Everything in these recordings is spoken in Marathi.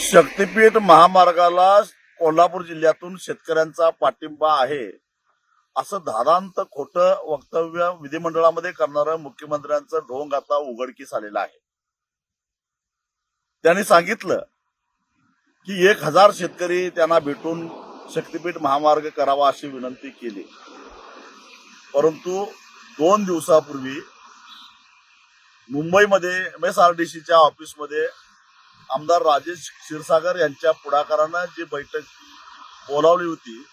शक्तीपीठ महामार्गाला कोल्हापूर जिल्ह्यातून शेतकऱ्यांचा पाठिंबा आहे. असं धारांत खोटं वक्तव्य विधिमंडळामध्ये करणारं मुख्यमंत्र्यांचं ढोंग आता उघडकीस आलेलं आहे. त्यांनी सांगितलं की एक हजार शेतकरी त्यांना भेटून शक्तीपीठ महामार्ग करावा अशी विनंती केली. परंतु दोन दिवसापूर्वी मुंबईमध्ये एम एस आर डी सीच्या ऑफिसमध्ये आमदार राजेश क्षीरसागर यांच्या पुढाकारानं जी बैठक बोलावली होती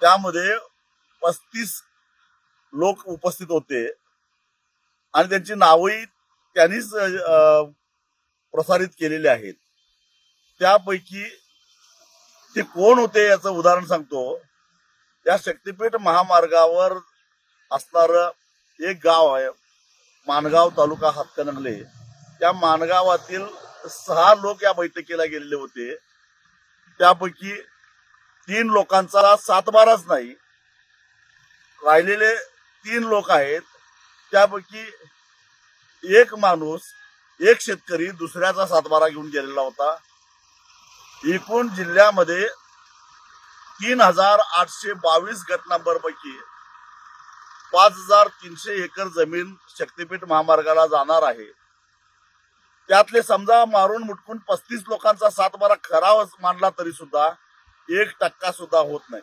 त्यामध्ये पस्तीस लोक उपस्थित होते. आणि त्यांची नावही त्यांनीच अं, प्रसारित केलेली आहेत. त्यापैकी ते कोण होते याचं उदाहरण सांगतो. त्या शक्तीपीठ महामार्गावर असणार एक गाव आहे माणगाव तालुका हातकणंगले. त्या माणगावातील सहा लोक या बैठकीला गेलेले होते. त्यापैकी तीन लोकांचा सातबाराच नाही. राहिलेले तीन लोक आहेत. त्यापैकी एक माणूस एक शेतकरी दुसऱ्याचा सातबारा घेऊन गेलेला होता. एकूण जिल्ह्यामध्ये तीन हजार आठशे बावीस गट नंबरपैकी पाच हजार तीनशे एकर जमीन शक्तीपीठ महामार्गाला जाणार आहे. त्यातले समजा मारून मुटकून पस्तीस लोकांचा सातबारा खरा मानला तरी सुद्धा एक टक्का सुद्धा होत नाही.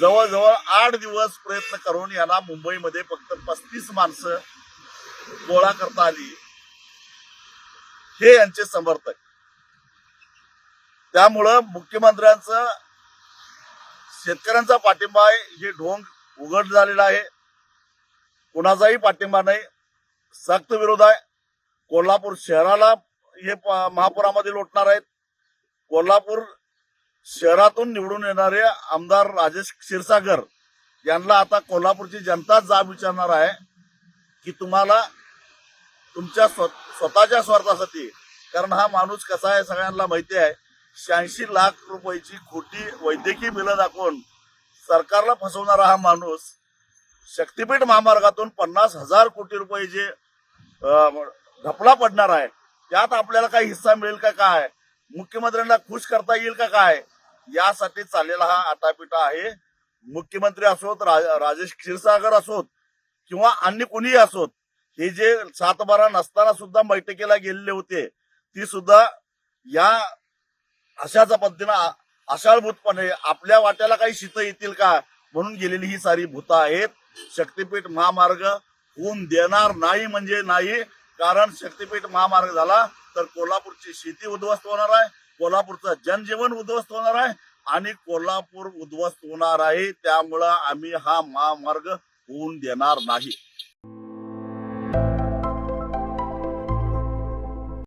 जवळजवळ आठ दिवस प्रयत्न करून यांना मुंबईमध्ये फक्त पस्तीस माणसं गोळा करता आली. हे यांचे समर्थक. त्यामुळं मुख्यमंत्र्यांचं शेतकऱ्यांचा पाठिंबा आहे. हे ढोंग उघड झालेला आहे. कुणाचाही पाठिंबा नाही. सक्त विरोध आहे. कोल्हापूर शहराला हे प- महापुरामध्ये लोटणार आहेत. कोल्हापूर शहरातून निवडून येणारे आमदार राजेश क्षीरसागर यांना आता कोल्हापूरची जनता जाब विचारणार आहे की तुम्हाला तुमच्या स्व- स्वतःच्या स्वार्थासाठी कारण हा माणूस कसा आहे सगळ्यांना माहिती आहे शहाऐंशी लाख रुपयाची खोटी वैद्यकीय बिलं दाखवून सरकारला फसवणारा हा माणूस शक्तीपीठ महामार्गातून पन्नास हजार कोटी रुपये जे घपला पडणार आहे. त्यात आपल्याला काही हिस्सा मिळेल का काय? मुख्यमंत्र्यांना खुश करता येईल का काय? यासाठी चाललेला हा आटापिटा आहे. मुख्यमंत्री असोत रा- राजेश क्षीरसागर असोत किंवा अन्य कोणीही असोत हे जे सातबारा नसताना सुद्धा बैठकीला गेलेले होते ती सुद्धा या अशाच पद्धतीनं अशाळभूतपणे आपल्या वाट्याला काही शीत येतील का म्हणून गेलेली ही सारी भूत आहेत. शक्तीपीठ महामार्ग होऊन देणार नाही म्हणजे नाही. कारण शक्तीपीठ महामार्ग झाला तर कोल्हापूरची शेती उद्ध्वस्त होणार आहे. कोल्हापूरचं जनजीवन उद्ध्वस्त होणार आहे आणि कोल्हापूर उद्ध्वस्त होणार आहे. त्यामुळं आम्ही हा महामार्ग होऊन देणार नाही.